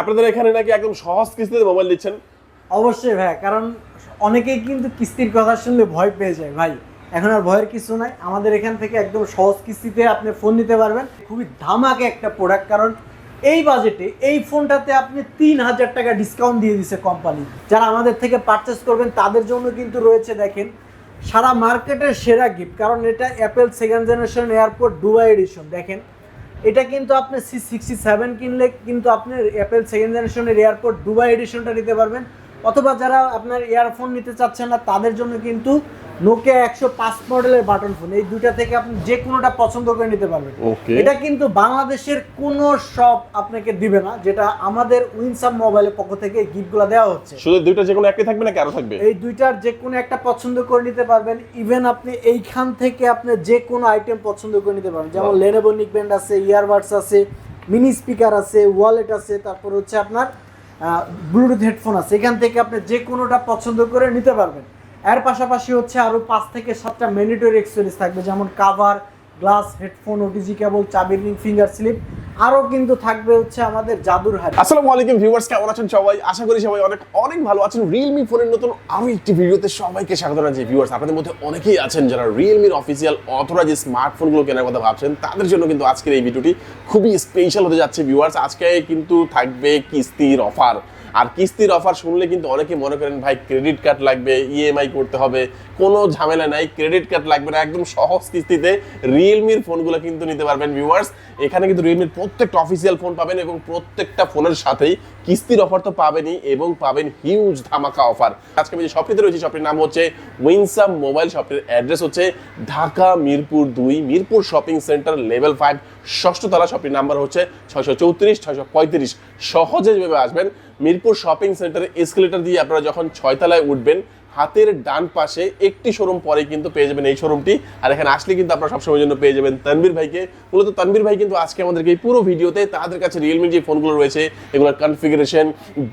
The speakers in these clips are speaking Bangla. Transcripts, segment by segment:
আপনাদের এখানে নাকি একদম সহজ কিস্তিতে মোবাইল দিচ্ছেন? অবশ্যই ভাই, কারণ অনেকেই কিন্তু কিস্তির কথা শুনলে ভয় পেয়ে যায়। ভাই, এখন আর ভয়ের কিছু নাই। আমাদের এখান থেকে একদম সহজ কিস্তিতে আপনি ফোন নিতে পারবেন। খুবই ধামাকে একটা প্রোডাক্ট কারণ এই বাজেটে এই ফোনটাতে আপনি তিন হাজার টাকা ডিসকাউন্ট দিয়ে দিছে কোম্পানি যারা আমাদের থেকে পারচেস করবেন, তাদের জন্য কিন্তু রয়েছে, দেখেন, সারা মার্কেটের সেরা গিফট কারণ এটা Apple second generation AirPods Dubai edition দেখেন। এটা কিন্তু আপনি সি সিক্সটি সেভেন কিনলে কিন্তু আপনি অ্যাপেল সেকেন্ড জেনারেশনের এয়ারপোর্ট দুবাই এডিশনটা নিতে পারবেন। অথবা যারা আপনার ইয়ারফোন নিতে চাচ্ছেন না তাদের জন্য কিন্তু নোকিয়া একশো পাঁচ মডেলের বাটন ফোন এই দুইটা থেকে আপনি যে কোনোটা পছন্দ করে নিতে পারবেন। এটা কিন্তু বাংলাদেশের কোনো শপ আপনাকে দিবে না যেটা আমাদের উইনসাম মোবাইলের পক্ষ থেকে গিফটগুলো দেওয়া হচ্ছে। শুধু দুইটা যে কোনো একটি থাকবে নাকি আরও থাকবে? এই দুইটার যে কোনো একটা পছন্দ করে নিতে পারবেন। ইভেন আপনি এইখান থেকে আপনি যে কোনো আইটেম পছন্দ করে নিতে পারবেন। যেমন লেনোভো নিকব্যান্ড আছে ইয়ারবাডস আছে মিনি স্পিকার আছে ওয়ালেট আছে তারপর হচ্ছে আপনার ব্লুটুথ হেডফোন আছে। এখান থেকে আপনি যে কোনোটা পছন্দ করে নিতে পারবেন। এর পাশাপাশি হচ্ছে আরও পাঁচ থেকে সাতটা ম্যান্ডেটরি এক্সপিরিয়েন্স থাকবে, যেমন cover glass, headphone OTG cable, চাবির রিং ফিঙ্গার স্লিপ আরও কিন্তু থাকবে হচ্ছে আমাদের জাদুর হাড়ি। আসসালামু আলাইকুম ভিউয়ার্স কেমন আছেন সবাই? আশা করি সবাই অনেক অনেক ভালো আছেন। রিয়েলমি ফোনের নতুন আরও একটি ভিডিওতে সবাইকে স্বাগত জানাচ্ছি ভিউয়ার্স আপনাদের মধ্যে অনেকেই আছেন যারা রিয়েলমির অফিসিয়াল অথরাইজ স্মার্টফোনগুলো কেনার কথা ভাবছেন। তাদের জন্য কিন্তু আজকের এই ভিডিওটি খুবই স্পেশাল হতে যাচ্ছে ভিউয়ার্স আজকে কিন্তু থাকবে কিস্তির অফার আর কিস্তির অফার শুনলে কিন্তু অনেকে মনে করেন, ভাই ক্রেডিট কার্ড লাগবে ইএমআই করতে হবে। কোনো ঝামেলা নাই ক্রেডিট কার্ড লাগবে না, একদম সহজ কিস্তিতে রিয়েলমির ফোনগুলো কিন্তু নিতে পারবেন ভিউয়ার্স এখানে কিন্তু রিয়েলমির প্রত্যেকটা অফিসিয়াল ফোন পাবেন এবং প্রত্যেকটা ফোনের সাথেই কিস্তির অফার তো পাবেনই এবং পাবেন হিউজ ধামাকা অফার আজকে আমি যে শপটিতে রয়েছি শপটির নাম হচ্ছে উইনসাম মোবাইল শপটির অ্যাড্রেস হচ্ছে ঢাকা মিরপুর দুই, Mirpur shopping centre level five ষষ্ঠ তলা শপিং নাম্বার হচ্ছে ছয়শো চৌত্রিশ, ছয়শো পঁয়ত্রিশ। সহজে যেভাবে আসবেন, মিরপুর শপিং সেন্টারে এসকেলেটার দিয়ে আপনারা যখন ছয়তলায় উঠবেন হাতের ডান পাশে একটি শোরুম পরে কিন্তু পেয়ে যাবেন এই শোরুমটি। আর এখানে আসলে কিন্তু আপনারা সবসময়ের জন্য পেয়ে যাবেন তানবীর ভাইকে। মূলত তানবীর ভাই কিন্তু আজকে আমাদেরকে এই পুরো ভিডিওতে তাদের কাছে রিয়েলমির যে ফোনগুলো রয়েছে, এগুলোর কনফিগারেশন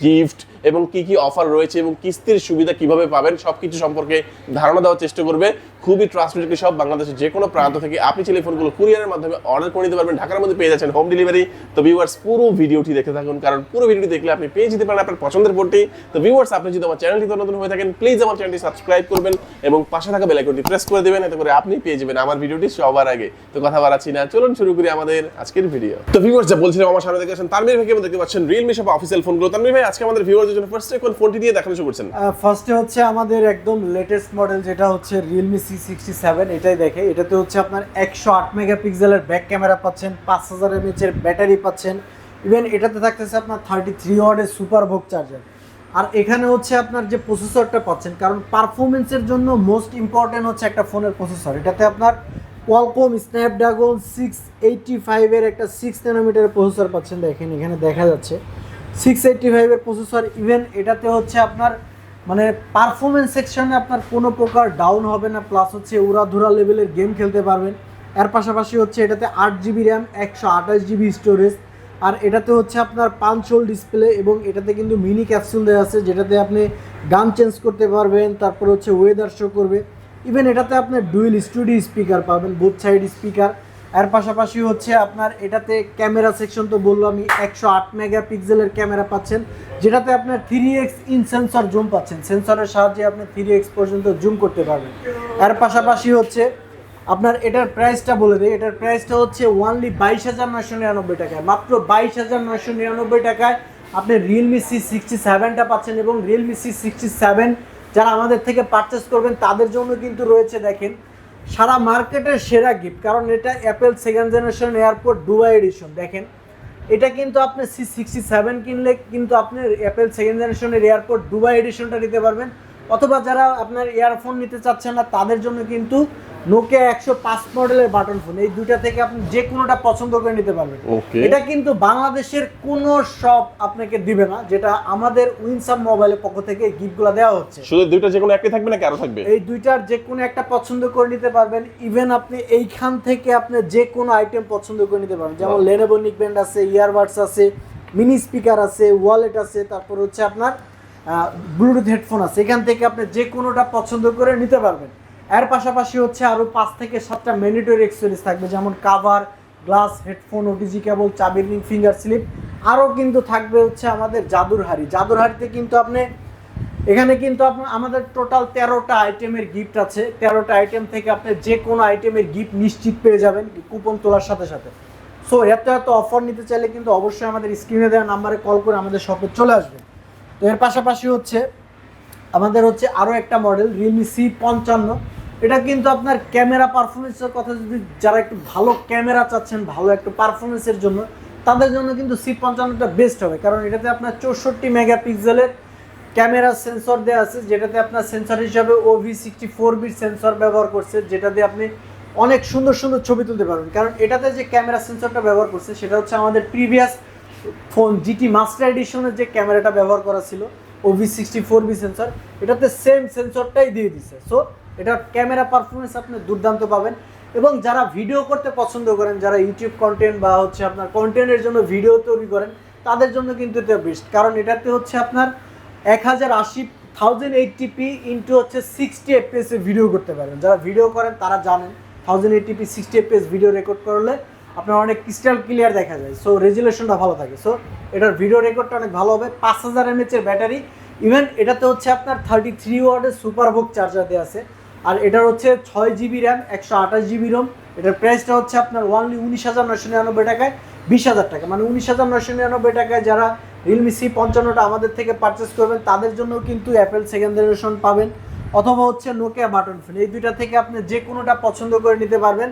গিফট এবং কি কি অফার রয়েছে এবং কিস্তির সুবিধা কীভাবে পাবেন, সবকিছু সম্পর্কে ধারণা দেওয়ার চেষ্টা করবে। খুবই ট্রান্সমিট সব বাংলাদেশের যে কোনো প্রান্ত থেকে। আপনি ছেলে ফোনগুলো কুরিয়ারের মাধ্যমে অর্ডার করে নিতে পারবেন। ঢাকার মধ্যে পেয়ে যাচ্ছেন হোম ডেলিভারি তো ভিউয়ার্স পুরো ভিডিওটি দেখে থাকুন। কারণ পুরো ভিডিওটি দেখলে আপনি পেয়ে যেতে পারেন আপনার পছন্দের ফোনটি তো ভিউয়ার্স আপনি যদি আমার চ্যানেলটি নতুন হয়ে থাকেন প্লিজ আমার চ্যানেলটি সাবস্ক্রাইব করবেন এবং পাশে থাকা বেল আইকনটি প্রেস করে দেবেন, এতে করে আপনি পেয়ে যাবেন আমার ভিডিওটি সবার আগে। তো কথা বাড়াচ্ছি না, চলুন শুরু করি আমাদের আজকের ভিডিও তো ভিউয়ার্স যা বলছিলাম আমার সামনে দেখেছেন তানভীর ভাইকে দেখতে পাচ্ছেন রিয়েলমি শপ অফিসিয়াল ফোনগুলো তানভীর ভাই, আজকে আমাদের ভিউয়ারদের জন্য ফার্স্ট কোন ফোনটি দিয়ে দেখানো শুরু করছেন। ফার্স্টে হচ্ছে আমাদের একদম লেটেস্ট মডেল যেটা হচ্ছে রিয়েলমি সি সিক্সটি সেভেন এটাই দেখে। এটাতে হচ্ছে আপনার একশো আট মেগাপিক্সেলের ব্যাক ক্যামেরা পাচ্ছেন, পাঁচ হাজার এমএচের ব্যাটারি পাচ্ছেন। ইভেন এটাতে থাকতেছে আপনার থার্টি থ্রি ওয়ার্ডের সুপার ভোগ চার্জার আর এখানে হচ্ছে আপনার যে প্রসেসরটা পাচ্ছেন, কারণ পারফরমেন্সের জন্য মোস্ট ইম্পর্টেন্ট হচ্ছে একটা ফোনের প্রসেসর এটাতে আপনার কোয়ালকম স্ন্যাপড্রাগন সিক্স এইটটি ফাইভের একটা সিক্স ন্যানোমিটারের প্রসেসর পাচ্ছেন। দেখেন, এখানে দেখা যাচ্ছে। সিক্স এইটটি ফাইভের প্রসেসর ইভেন এটাতে হচ্ছে আপনার মানে পারফরমেন্স সেকশনে আপনার কোনো প্রকার ডাউন হবে না প্লাস হচ্ছে উড়াধুরা লেভেলের গেম খেলতে পারবেন। এর পাশাপাশি হচ্ছে এটাতে আট জিবি র্যাম একশো আঠাশ জিবি স্টোরেজ আর এটাতে হচ্ছে আপনার পাঁচ হোল ডিসপ্লে এবং এটাতে কিন্তু মিনি ক্যাপসুল দেওয়া আছে, যেটাতে আপনি গান চেঞ্জ করতে পারবেন, তারপর হচ্ছে ওয়েদার শো করবে। ইভেন এটাতে আপনার ডুয়েল স্টুডিও স্পিকার পাবেন বোথ সাইড স্পিকার এর পাশাপাশি হচ্ছে আপনার এটাতে ক্যামেরা সেকশন তো বলল আমি একশো আট মেগা পিক্সেলের ক্যামেরা পাচ্ছেন, যেটাতে আপনার three X in sensor zoom পাচ্ছেন। সেন্সরের সাহায্যে আপনি থ্রি এক্স পর্যন্ত জুম করতে পারবেন। এর পাশাপাশি হচ্ছে আপনার এটার প্রাইসটা বলে দিই, এটার প্রাইসটা হচ্ছে ওনলি বাইশ হাজার নয়শো নিরানব্বই টাকায়। মাত্র বাইশ হাজার নয়শো নিরানব্বই টাকায় আপনি রিয়েলমি সি সিক্সটি সেভেনটা পাচ্ছেন এবং রিয়েলমি সি সিক্সটি সেভেন যারা আমাদের থেকে পারচেস করবেন, তাদের জন্য কিন্তু রয়েছে দেখেন, সারা মার্কেটের সেরা গিফট কারণ এটা Apple second generation AirPods Dubai edition দেখেন। এটা কিন্তু আপনি সি সিক্সটি সেভেন কিনলে কিন্তু আপনি অ্যাপেল সেকেন্ড জেনারেশনের এয়ারপোর্ট দুবাই এডিশনটা নিতে পারবেন, অথবা যারা আপনার ইয়ারফোন নিতে চাচ্ছেন না, তাদের জন্য কিন্তু নোকিয়া একশো পাঁচ মডেলের বাটন ফোন এই দুইটা থেকে আপনি যে কোনোটা পছন্দ করে নিতে পারবেন। এটা কিন্তু বাংলাদেশের কোনো শপ আপনাকে দিবে না যেটা আমাদের উইনসাম মোবাইলের পক্ষ থেকে গিফট গিফটগুলো দেওয়া হচ্ছে। শুধু দুইটা যে কোনো একটি থাকবে নাকি আরও থাকবে? এই দুইটার যে কোনো একটা পছন্দ করে নিতে পারবেন। ইভেন আপনি এইখান থেকে আপনি যে কোনো আইটেম পছন্দ করে নিতে পারবেন। যেমন লেনোভো নিকব্যান্ড আছে ইয়ারবাডস আছে মিনি স্পিকার আছে ওয়ালেট আছে তারপর হচ্ছে আপনার ব্লুটুথ হেডফোন আছে। এখান থেকে আপনি যে কোনোটা পছন্দ করে নিতে পারবেন। এর পাশাপাশি হচ্ছে আরও পাঁচ থেকে সাতটা ম্যান্ডেটরি এক্সেসরিজ থাকবে, যেমন cover glass headphone OTG cable চাবির রিং ফিঙ্গার স্লিপ আরও কিন্তু থাকবে হচ্ছে আমাদের জাদুর হাড়ি। জাদুর হাড়িতে কিন্তু আপনি, এখানে কিন্তু আপনার আমাদের টোটাল তেরোটা আইটেমের গিফট আছে। তেরোটা আইটেম থেকে আপনি যে কোনো আইটেমের গিফট নিশ্চিত পেয়ে যাবেন কুপন তোলার সাথে সাথে। সো এত এত অফার নিতে চাইলে কিন্তু অবশ্যই আমাদের স্ক্রিনে দেওয়া নাম্বারে কল করে আমাদের শপে চলে আসবেন। তো এর পাশাপাশি হচ্ছে, আমাদের হচ্ছে আরও একটা মডেল রিয়েলমি সি পঞ্চান্ন। এটা কিন্তু আপনার ক্যামেরা পারফরমেন্সের কথা যদি যারা একটু ভালো ক্যামেরা চাচ্ছেন, ভালো একটু পারফরমেন্সের জন্য, তাদের জন্য কিন্তু সি পঞ্চান্নটা বেস্ট হবে। কারণ এটাতে আপনার চৌষট্টি মেগাপিক্সেলের ক্যামেরা সেন্সর দেওয়া আছে, যেটাতে আপনার সেন্সর হিসাবে OV sixty four bit sensor ব্যবহার করছে, যেটা দিয়ে আপনি অনেক সুন্দর সুন্দর ছবি তুলতে পারবেন। কারণ এটাতে যে ক্যামেরা সেন্সরটা ব্যবহার করছে, সেটা হচ্ছে আমাদের প্রিভিয়াস ফোন জিটি মাস্টার এডিশনের যে ক্যামেরাটা ব্যবহার করা ছিল OV sixty four B sensor এটাতে সেম সেন্সরটাই দিয়ে দিচ্ছে সো এটার ক্যামেরা পারফরমেন্স আপনি দুর্দান্ত পাবেন। এবং যারা ভিডিও করতে পছন্দ করেন, যারা ইউটিউব কন্টেন্ট বা হচ্ছে আপনার কন্টেন্টের জন্য ভিডিও তৈরি করেন, তাদের জন্য কিন্তু এটা বেস্ট কারণ এটাতে হচ্ছে আপনার এক হাজার আশি থাউজেন্ড এইটটিপি ইন্টু হচ্ছে সিক্সটি এফপিএস ভিডিও করতে পারবেন যারা ভিডিও করেন, তারা জানেন thousand eighty p sixty FPS video record করলে আপনার অনেক ক্রিস্টাল ক্লিয়ার দেখা যায়। সো রেজুলেশনটা ভালো থাকে। সো এটার ভিডিও রেকর্ডটা অনেক ভালো হবে। পাঁচ হাজার এমএচ এর ব্যাটারি ইভেন এটাতে হচ্ছে আপনার থার্টি থ্রি ওয়ার্ডের সুপার ভোগ চার্জার দেওয়া আছে। আর এটার হচ্ছে ছয় জিবি র্যাম একশো আঠাশ জিবি রোম এটার প্রাইসটা হচ্ছে আপনার ওনলি উনিশ হাজার নশো নিরানব্বই টাকায় বিশ হাজার টাকা। মানে উনিশ হাজার নশো নিরানব্বই টাকায় যারা রিয়েলমি সি পঞ্চান্নটা আমাদের থেকে পারচেস করবেন, তাদের জন্য কিন্তু অ্যাপেল সেকেন্ড জেনারেশন পাবেন। অথবা হচ্ছে নোকিয়া বাটন ফোন এই দুইটা থেকে আপনি যে কোনোটা পছন্দ করে নিতে পারবেন।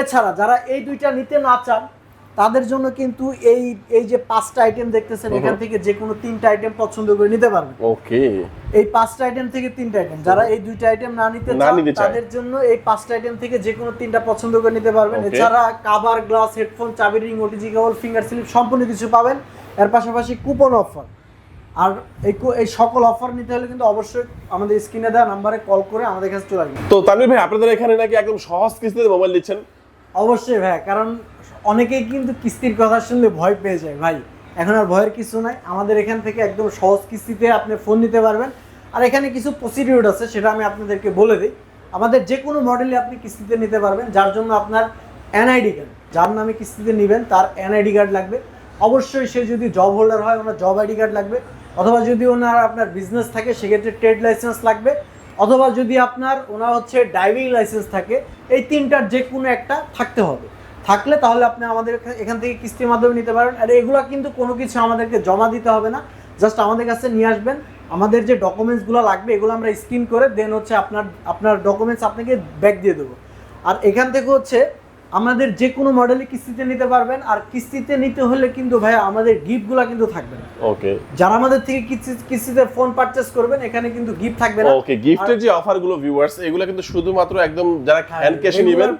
এছাড়া যারা এই দুইটা নিতে না চান তাদের জন্য কিন্তু এই এই যে পাঁচটা আইটেম দেখতেছেন এখান থেকে যে কোনো তিনটা আইটেম পছন্দ করে নিতে পারবেন। ওকে। এই পাঁচটা আইটেম থেকে তিনটা আইটেম যারা এই দুইটা আইটেম না নিতে চান তাদের জন্য এই পাঁচটা আইটেম থেকে যে কোনো তিনটা পছন্দ করে নিতে পারবেন। এছাড়া কাভার গ্লাস হেডফোন চাবি ring OTG cable finger slip সম্পূর্ণ কিছু পাবেন। এর পাশাপাশি কুপন অফার আর এই এই সকল অফার নিতে হলে কিন্তু অবশ্যই আমাদের স্ক্রিনে দেওয়া নাম্বারে কল করে আমাদের কাছে চলে আসবেন। তো তানভীর ভাই আপনাদের এখানে নাকি একদম সহজ কিস্তিতে মোবাইল দিচ্ছেন? অবশ্যই ভাই, কারণ অনেকেই কিন্তু কিস্তির কথা শুনলে ভয় পেয়ে যায়। ভাই, এখন আর ভয়ের কিছু নাই। আমাদের এখান থেকে একদম সহজ কিস্তিতে আপনি ফোন নিতে পারবেন। আর এখানে কিছু প্রসিডিউর আছে, সেটা আমি আপনাদেরকে বলে দিই। আমাদের যে কোনো মডেলে আপনি কিস্তিতে নিতে পারবেন, যার জন্য আপনার এনআইডি কার্ড যার নামে কিস্তিতে নেবেন, তার এনআইডি কার্ড লাগবে। অবশ্যই সে যদি জব হোল্ডার হয়, ওনার জব আইডি কার্ড লাগবে। অথবা যদি ওনার আপনার বিজনেস থাকে, সেক্ষেত্রে ট্রেড লাইসেন্স লাগবে। অথবা যদি আপনার ওনার হচ্ছে ড্রাইভিং লাইসেন্স থাকে, এই তিনটার যে কোনো একটা থাকতে হবে। থাকলে তাহলে আপনি আমাদের এখান থেকে কিস্তির মাধ্যমে নিতে পারেন। আর এগুলো কিন্তু কোনো কিছু আমাদেরকে জমা দিতে হবে না। জাস্ট আমাদের কাছে নিয়ে আসবেন। আমাদের যে ডকুমেন্টসগুলো লাগবে, এগুলো আমরা স্ক্রিন করে দেন হচ্ছে আপনার আপনার ডকুমেন্টস আপনাকে ব্যাক দিয়ে দেবো। আর এখান থেকে হচ্ছে আমাদের যে কোনো মডেলে কিস্তিতে নিতে পারবেন আর কিস্তিতে নিতে হলে কিন্তু ভাইয়া আমাদের গিফটগুলো কিন্তু থাকবে না। ওকে যারা আমাদের থেকে কিস্তিতে ফোন পারচেস করবেন এখানে কিন্তু গিফট থাকবে না। ওকে গিফটের যে অফারগুলো ভিউয়ার্স এগুলো কিন্তু শুধুমাত্র একদম যারা হ্যান্ড ক্যাশে নেবেন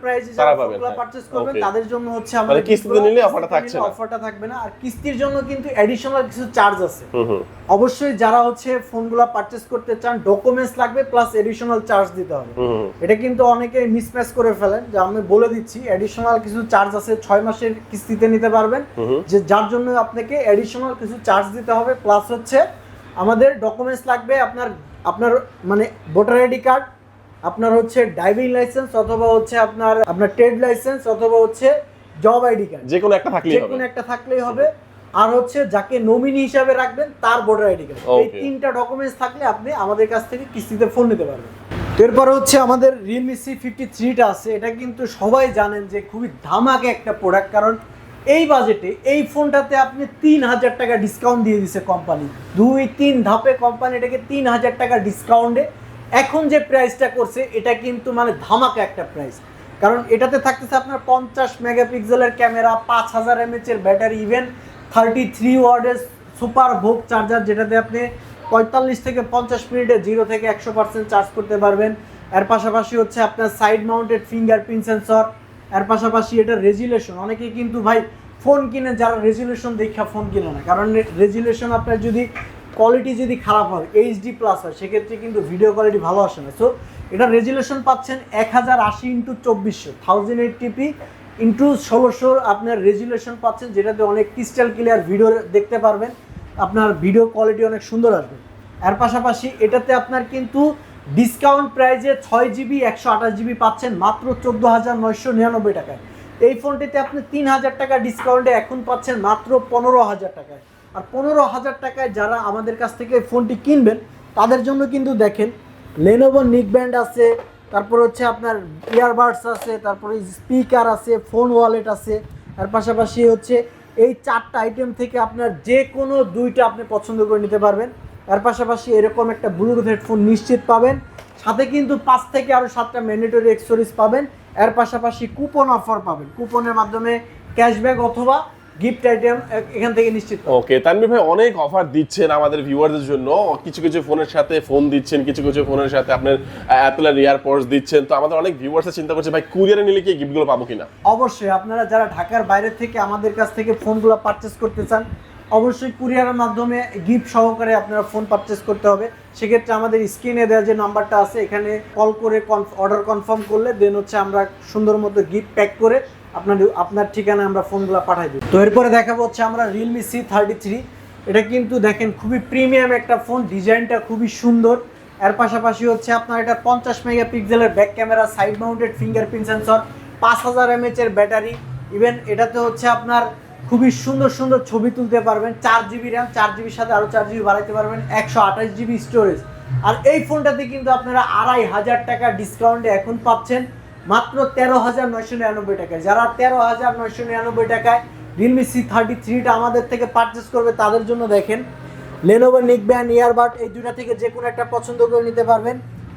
তারা পাবেন পারচেজ করবেন তাদের জন্য হচ্ছে মানে কিস্তিতে নিলে অফারটা থাকছে না। অফারটা থাকবে না। আর কিস্তির জন্য কিন্তু এডিশনাল কিছু চার্জ আছে। হুম হুম। অবশ্যই যারা হচ্ছে ফোনগুলো পারচেজ করতে চান ডকুমেন্টস লাগবে প্লাস এডিশনাল চার্জ দিতে হবে। এটা কিন্তু অনেকে মিসম্যাচ করে ফেলেন যে আমি বলে দিচ্ছি এডিশনাল কিছু চার্জ আছে ছয় মাসের কিস্তিতে নিতে পারবেন। যে যার জন্য আপনাকে এডিশনাল কিছু চার্জ দিতে হবে প্লাস হচ্ছে আমাদের ডকুমেন্টস লাগবে আপনার আপনার মানে ভোটার আইডি কার্ড আপনার হচ্ছে ড্রাইভিং লাইসেন্স অথবা হচ্ছে আপনার আপনার ট্রেড লাইসেন্স অথবা হচ্ছে জব আইডি কার্ড যে কোনো একটা থাকলেই যে কোনো একটা থাকলেই হবে। আর হচ্ছে যাকে নমিনি হিসাবে রাখবেন তার ভোটার আইডি কার্ড এই তিনটা ডকুমেন্টস থাকলে আপনি আমাদের কাছ থেকে কিস্তিতে ফোন নিতে পারবেন। এরপরে হচ্ছে আমাদের রিয়েলমি সি ফিফটি থ্রিটা আছে। এটা কিন্তু সবাই জানেন যে খুবই ধামাকে একটা প্রোডাক্ট কারণ এই বাজেটে এই ফোনটাতে আপনি তিন হাজার টাকা ডিসকাউন্ট দিয়ে দিছে কোম্পানি দুই, তিন ধাপে কোম্পানি এটাকে তিন হাজার টাকা ডিসকাউন্টে এখন যে প্রাইসটা করছে, এটা কিন্তু মানে ধামাকা একটা প্রাইস কারণ এটাতে থাকতেছে আপনার পঞ্চাশ মেগাপিক্সেলের ক্যামেরা, পাঁচ হাজার এমএচ এর ব্যাটারি ইভেন থার্টি থ্রি ওয়ার্ডের সুপার ভোগ চার্জার যেটাতে আপনি পঁয়তাল্লিশ থেকে পঞ্চাশ মিনিটে জিরো থেকে একশো পার্সেন্ট চার্জ করতে পারবেন। এর পাশাপাশি হচ্ছে আপনার সাইড মাউন্টেড ফিঙ্গারপ্রিন্ট সেন্সর এর পাশাপাশি এটা রেজুলেশন অনেকেই কিন্তু ভাই ফোন কিনে, যারা রেজুলেশন দেখা ফোন কিনে না। কারণ রেজুলেশন আপনার যদি কোয়ালিটি যদি খারাপ হয় এইচডি প্লাস হয়, সেক্ষেত্রে কিন্তু ভিডিও কোয়ালিটি ভালো আসে না। সো এটা রেজুলেশন পাচ্ছেন এক হাজার আশি ইন্টু চব্বিশশো থাউজেন্ড এইট টিপি ইন্টু ষোলোশো আপনার রেজুলেশন পাচ্ছেন, যেটাতে অনেক ক্রিস্টাল ক্লিয়ার ভিডিও দেখতে পারবেন। আপনার ভিডিও কোয়ালিটি অনেক সুন্দর আসবে। এর পাশাপাশি এটাতে আপনার কিন্তু ডিসকাউন্ট প্রাইজে ছয় জিবি একশো আঠাশ জিবি পাচ্ছেন মাত্র চোদ্দ হাজার নয়শো নিরানব্বই টাকায়। এই ফোনটিতে আপনি তিন হাজার টাকা ডিসকাউন্টে এখন পাচ্ছেন মাত্র পনেরো হাজার টাকায়। আর পনেরো হাজার টাকায় যারা আমাদের কাছ থেকে ফোনটি কিনবেন, তাদের জন্য কিন্তু দেখেন লেনোভো নিক ব্যান্ড আছে, তারপর হচ্ছে আপনার ইয়ারবাডস আছে, তারপরে স্পিকার আছে ফোন ওয়ালেট আছে আর পাশাপাশি হচ্ছে এই চারটা আইটেম থেকে আপনার যে কোনো দুইটা আপনি পছন্দ করে নিতে পারবেন। এর পাশাপাশি এরকম একটা ব্লুটুথ হেডফোন নিশ্চিত পাবেন। সাথে কিন্তু পাঁচ থেকে আরও সাতটা ম্যান্ডেটরি এক্সোরিজ পাবেন। এর পাশাপাশি কুপন অফার পাবেন। কুপনের মাধ্যমে ক্যাশব্যাক অথবা গিফট আইটেম এখান থেকে নিশ্চিত ওকে তানভীর ভাই অনেক অফার দিচ্ছেন আমাদের ভিউয়ারদের জন্য। কিছু কিছু ফোনের সাথে ফোন দিচ্ছেন কিছু কিছু ফোনের সাথে আপনার অ্যাপেলের ইয়ারপডস দিচ্ছেন। তো আমাদের অনেক ভিউয়ার্স চিন্তা করছে ভাই কুরিয়ারে নিলে কি গিফটগুলো পাবো কিনা? অবশ্যই আপনারা যারা ঢাকার বাইরে থেকে আমাদের কাছ থেকে ফোনগুলো পারচেস করতে চান অবশ্যই কুরিয়ারের মাধ্যমে গিফট সহকারে আপনারা ফোন পারচেস করতে হবে। সেক্ষেত্রে আমাদের স্ক্রিনে দেওয়া যে নাম্বারটা আছে এখানে কল করে অর্ডার কনফার্ম করলে দেন হচ্ছে আমরা সুন্দর মতো গিফট প্যাক করে আপনার আপনার ঠিকানায় আমরা ফোনগুলো পাঠাই দিই। তো এরপরে দেখাবো হচ্ছে আমরা রিয়েলমি সি থার্টি থ্রি এটা কিন্তু দেখেন খুবই প্রিমিয়াম একটা ফোন ডিজাইনটা খুবই সুন্দর। এর পাশাপাশি হচ্ছে আপনার এটা পঞ্চাশ মেগা পিক্সেলের back camera side mounted fingerprint sensor পাঁচ হাজার এমএচ এর ব্যাটারি ইভেন এটাতে হচ্ছে আপনার খুবই সুন্দর সুন্দর ছবি তুলতে পারবেন, চার জিবি র্যাম চার জিবির সাথে আরও চার জিবি বাড়াইতে পারবেন, একশো আঠাশ জিবি স্টোরেজ আর এই ফোনটাতে কিন্তু আপনারা আড়াই হাজার টাকা ডিসকাউন্টে এখন পাচ্ছেন। মাত্র তেরো হাজার নয়শো নিরানব্বই টাকায়। যারা তেরো হাজার নয়শো নিরানব্বই টাকায় রিয়েলমি সি থার্টি থ্রিটা আমাদের থেকে পারচেস করবে, তাদের জন্য দেখেন লেনোভো নিকব্যান্ড ইয়ারবাড এই দুইটা থেকে যে কোনো একটা পছন্দ করে নিতে পারবেন।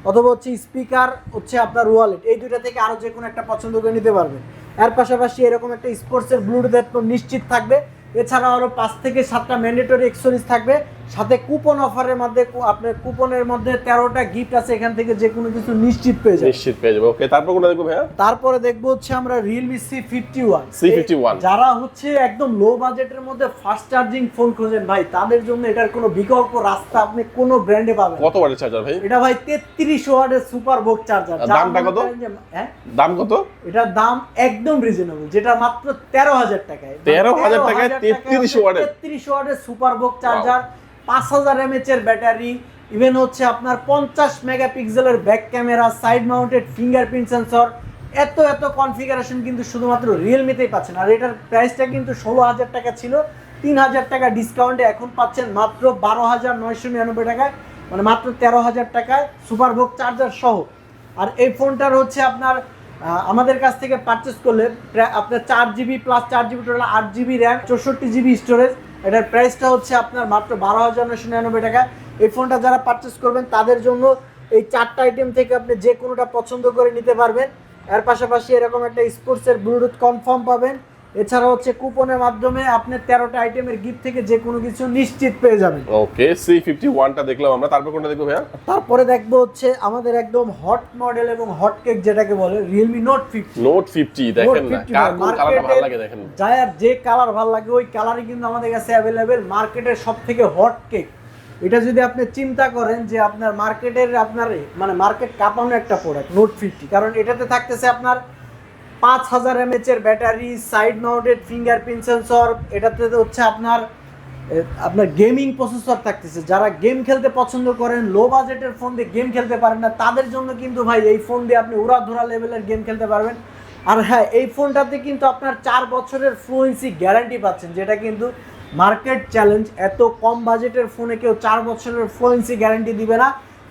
অথবা হচ্ছে স্পিকার হচ্ছে আপনার ওয়ালেট এই দুইটা থেকে আরও যে কোনো একটা পছন্দ করে নিতে পারবেন। এর পাশাপাশি এরকম একটা স্পোর্টসের ব্লুটুথ হেডফোন নিশ্চিত থাকবে। এছাড়াও আরও পাঁচ থেকে সাতটা ম্যান্ডেটরি এক্সেসরিজ থাকবে। সাথে কুপন অফারের মধ্যে আপনার কুপনের মধ্যে তেরোটা গিফট আছে এখান থেকে যে কোনো কিছু নিশ্চিত পেয়ে যাবে নিশ্চিত পেয়ে যাব। ওকে তারপর কোনটা দেখব ভাইয়া? তারপরে দেখব হচ্ছে আমরা Realme C fifty one C51 যারা হচ্ছে একদম লো বাজেটের মধ্যে ফাস্ট চার্জিং ফোন খোঁজেন ভাই তাদের জন্য এটার কোনো বিকল্প রাস্তা আপনি কোনো ব্র্যান্ডে পাবেন কত ওয়াটের চার্জার ভাই? এটা ভাই তেত্রিশ ওয়াটের সুপার বোক চার্জার দামটা কত? হ্যাঁ? দাম কত? এটার দাম একদম রিজনেবল যেটা মাত্র তেরো হাজার টাকায়। 13,000 টাকায় 33 ওয়াটের? তেত্রিশ ওয়াটের চার্জার পাঁচ হাজার এমএচ এর ব্যাটারি ইভেন হচ্ছে আপনার পঞ্চাশ মেগাপিক্সেলের back camera side mounted fingerprint sensor এত এত কনফিগারেশন কিন্তু শুধুমাত্র রিয়েলমিতেই পাচ্ছেন। আর এটার প্রাইসটা কিন্তু ষোলো হাজার টাকা ছিল তিন হাজার টাকা ডিসকাউন্টে এখন পাচ্ছেন মাত্র বারো হাজার নয়শো নিরানব্বই টাকায় মানে মাত্র তেরো হাজার টাকায় সুপার বোক চার্জার সহ। আর এই ফোনটার হচ্ছে আপনার আমাদের কাছ থেকে পারচেস করলে আপনার চার জিবি প্লাস চার জিবি টোটাল আট জিবি র্যাম চৌষট্টি জিবি স্টোরেজ এটার প্রাইসটা হচ্ছে আপনার মাত্র বারো হাজার নশো নিরানব্বই টাকা। এই ফোনটা যারা পারচেস করবেন, তাদের জন্য এই চারটা আইটেম থেকে আপনি যে কোনোটা পছন্দ করে নিতে পারবেন। এর পাশাপাশি এরকম একটা স্পোর্টসের ব্লুটুথ কনফার্ম পাবেন। এছাড়া হচ্ছে কুপনের মাধ্যমে আপনি তেরোটা আইটেমের গিফট থেকে যে কোনো কিছু নিশ্চিত পেয়ে যাবেন। ওকে সি ফিফটি ওয়ানটা দেখলাম আমরা তারপর কোনটা দেখব ভাইয়া? তারপরে দেখব হচ্ছে আমাদের একদম হট মডেল এবং হট কেক যেটাকে বলে Realme note fifty note fifty দেখেন না কার কোন কালারটা ভালো লাগে দেখেন। যার যে কালার ভালো লাগে ওই কালারই কিন্তু আমাদের কাছে অ্যাভেলেবেল মার্কেটের সব থেকে হট কেক এটা যদি আপনি চিন্তা করেন যে আপনার মার্কেটের আপনার মানে মার্কেট কাঁপানো একটা প্রোডাক্ট নোট ফিফটি কারণ এটাতে থাকতেছে আপনার পাঁচ হাজার এমএচ এর battery side mounted fingerprint sensor এটাতে হচ্ছে আপনার আপনার গেমিং প্রসেসর থাকতেছে। যারা গেম খেলতে পছন্দ করেন লো বাজেটের ফোন দিয়ে গেম খেলতে পারেন না, তাদের জন্য কিন্তু ভাই এই ফোন দিয়ে আপনি উড়াধুরা লেভেলের গেম খেলতে পারবেন। আর হ্যাঁ এই ফোনটাতে কিন্তু আপনার চার বছরের ফ্লুয়েন্সি গ্যারান্টি পাচ্ছেন, যেটা কিন্তু মার্কেট চ্যালেঞ্জ এত কম বাজেটের ফোনে কেউ চার বছরের ফ্লুয়েন্সি গ্যারান্টি দিবে না,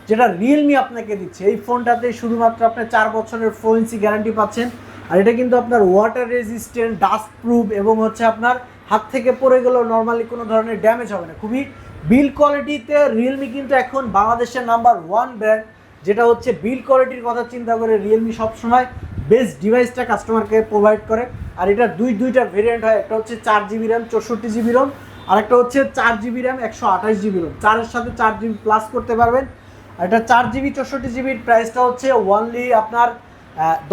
যেটা রিয়েলমি আপনাকে দিচ্ছে। এই ফোনটাতে শুধুমাত্র আপনি চার বছরের ফ্লুয়েন্সি গ্যারান্টি পাচ্ছেন। আর এটা কিন্তু আপনার ওয়াটার রেজিস্ট্যান্ট ডাস্ট প্রুফ এবং হচ্ছে আপনার হাত থেকে পড়ে গেলেও নর্মালি কোনো ধরনের ড্যামেজ হবে না। খুবই বিল কোয়ালিটিতে রিয়েলমি কিন্তু এখন বাংলাদেশের নাম্বার ওয়ান ব্র্যান্ড যেটা হচ্ছে বিল কোয়ালিটির কথা চিন্তা করে রিয়েলমি সবসময় বেস্ট ডিভাইসটা কাস্টমারকে প্রোভাইড করে। আর এটা দুই, দুইটা ভেরিয়েন্ট হয়, একটা হচ্ছে চার জিবি র্যাম চৌষট্টি জিবি রোম আর একটা হচ্ছে চার জিবি র্যাম একশো আঠাশ জিবি রোম চারের সাথে চার জিবি প্লাস করতে পারবেন। আর এটা চার জিবি চৌষট্টি জিবির প্রাইসটা হচ্ছে ওয়ানলি আপনার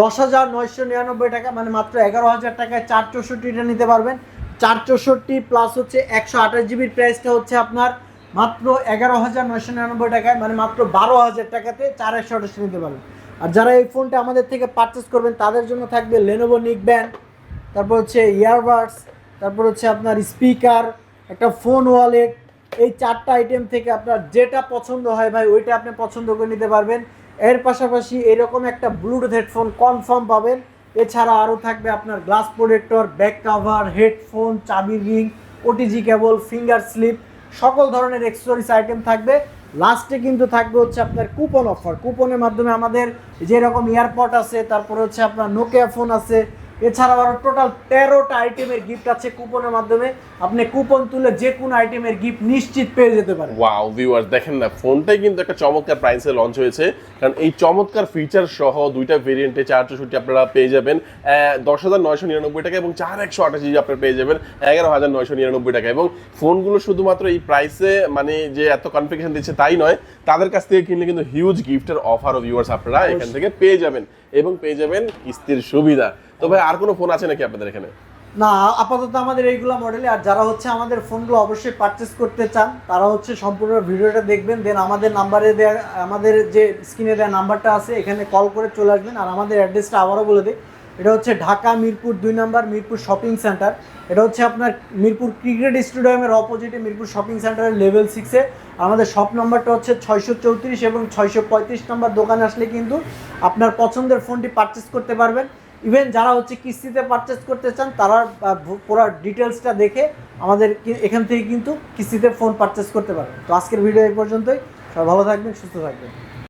দশ হাজার নয়শো নিরানব্বই টাকা মানে মাত্র এগারো হাজার টাকায় চার চৌষট্টিটা নিতে পারবেন। চার চৌষট্টি প্লাস হচ্ছে একশো আঠাশ জিবির প্রাইসটা হচ্ছে আপনার মাত্র এগারো হাজার নয়শো নিরানব্বই টাকায় মানে মাত্র বারো হাজার টাকাতে চার একশো আঠাশ নিতে পারবেন। আর যারা এই ফোনটা আমাদের থেকে পারচেস করবেন, তাদের জন্য থাকবে লেনোভো নিক ব্যান্ড তারপর হচ্ছে ইয়ারবাডস তারপর হচ্ছে আপনার স্পিকার একটা ফোন ওয়ালেট এই চারটা আইটেম থেকে আপনার যেটা পছন্দ হয় ভাই, ওইটা আপনি পছন্দ করে নিতে পারবেন। এর পাশাপাশি এরকম একটা ব্লুটুথ হেডফোন কনফার্ম পাবেন। এছাড়া আরও থাকবে আপনার glass protector back cover headphone চাবি ring OTG cable finger slip সকল ধরনের এক্সেসরিজ আইটেম থাকবে। লাস্টে কিন্তু থাকবে হচ্ছে আপনার কুপন অফার কুপনের মাধ্যমে আমাদের যেরকম এয়ারপড আছে, তারপরে হচ্ছে আপনার নোকিয়া ফোন আছে। এছাড়াও আরও টোটাল তেরোটা আইটেমের গিফট আছে কুপনের মাধ্যমে। আপনি কুপন তুলে যে কোনো আইটেমের গিফট নিশ্চিত পেয়ে যেতে পারেন। ওয়াও ভিউয়ার্স দেখেন না ফোনটাই কিন্তু একটা চমৎকার প্রাইসে লঞ্চ হয়েছে। কারণ এই চমৎকার ফিচার সহ দুইটা ভেরিয়েন্টে চার চৌষট্টি আপনারা পেয়ে যাবেন। দশ হাজার নয়শো নিরানব্বই টাকা এবং চার একশো আঠাশি আপনারা পেয়ে যাবেন এগারো হাজার নয়শো নিরানব্বই টাকা। এবং ফোনগুলো শুধুমাত্র এই প্রাইসে মানে যে এত কনফিগেশন দিচ্ছে তাই নয় তাদের কাছ থেকে কিনলে কিন্তু হিউজ গিফটের অফার ভিউয়ার্স আপনারা এখান থেকে পেয়ে যাবেন এবং পেয়ে যাবেন কিস্তির সুবিধা। তো ভাই আর কোনো ফোন আছে নাকি আপনাদের এখানে? না, আপাতত আমাদের এইগুলো মডেলে আর যারা হচ্ছে আমাদের ফোনগুলো অবশ্যই পারচেস করতে চান, তারা হচ্ছে সম্পূর্ণ ভিডিওটা দেখবেন দেন আমাদের নাম্বারে দেওয়া আমাদের যে স্ক্রিনে দেওয়া নাম্বারটা আছে, এখানে কল করে চলে আসবেন, আর আমাদের অ্যাড্রেসটা আবারও বলে দিই। এটা হচ্ছে ঢাকা মিরপুর দুই নম্বর, মিরপুর শপিং সেন্টার এটা হচ্ছে আপনার মিরপুর ক্রিকেট স্টেডিয়ামের অপোজিটে মিরপুর শপিং সেন্টারের লেভেল সিক্সে আমাদের শপ নম্বরটা হচ্ছে ছয়শো চৌত্রিশ এবং ছয়শো পঁয়ত্রিশ নম্বর দোকানে আসলে কিন্তু আপনার পছন্দের ফোনটি পারচেস করতে পারবেন। ইভেন যারা হচ্ছে কিস্তিতে পারচেস করতে চান, তারা পুরো ডিটেলসটা দেখে আমাদের এখান থেকে কিন্তু কিস্তিতে ফোন পারচেস করতে পারবেন। তো আজকের ভিডিও এই পর্যন্তই। সবাই ভালো থাকবেন, সুস্থ থাকবেন।